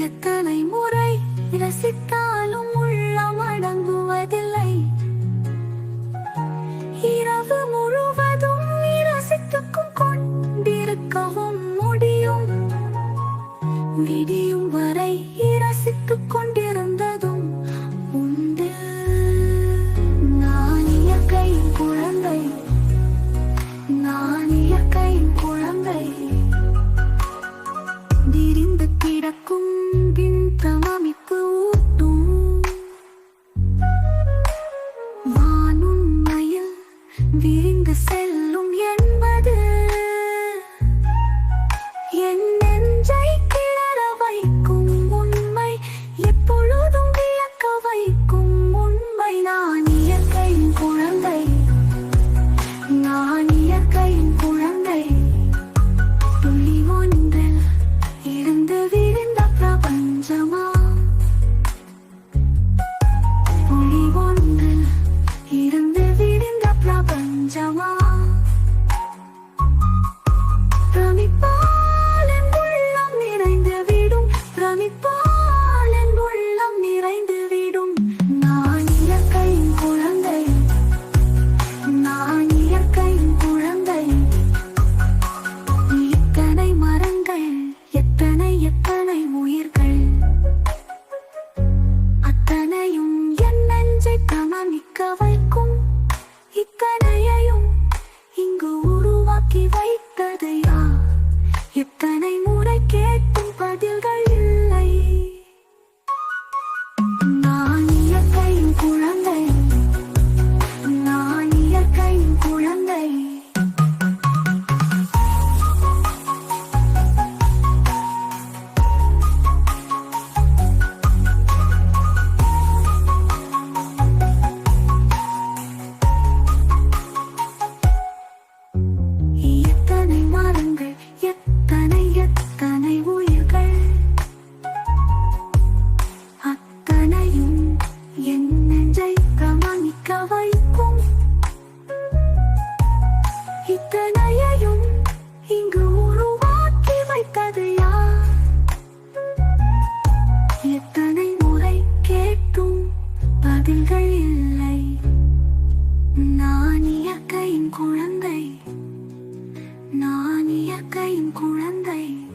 புதிய தலைமுறை ரசித்தாலும் உள்ளம் அடங்குவதில்லை. இரவு முழுவதும் நீ ரசித்துக்கும் கொண்டிருக்கவும் முடியும். விடியும் வரை ரசித்துக்கும் being the same நான் நிற்க வைக்கும் இத்தனையையும் இங்கு உருவாக்கி வைத்தது யார்? எத்தனை முறை கேட்கும் பதில்கள் 该用公然的语。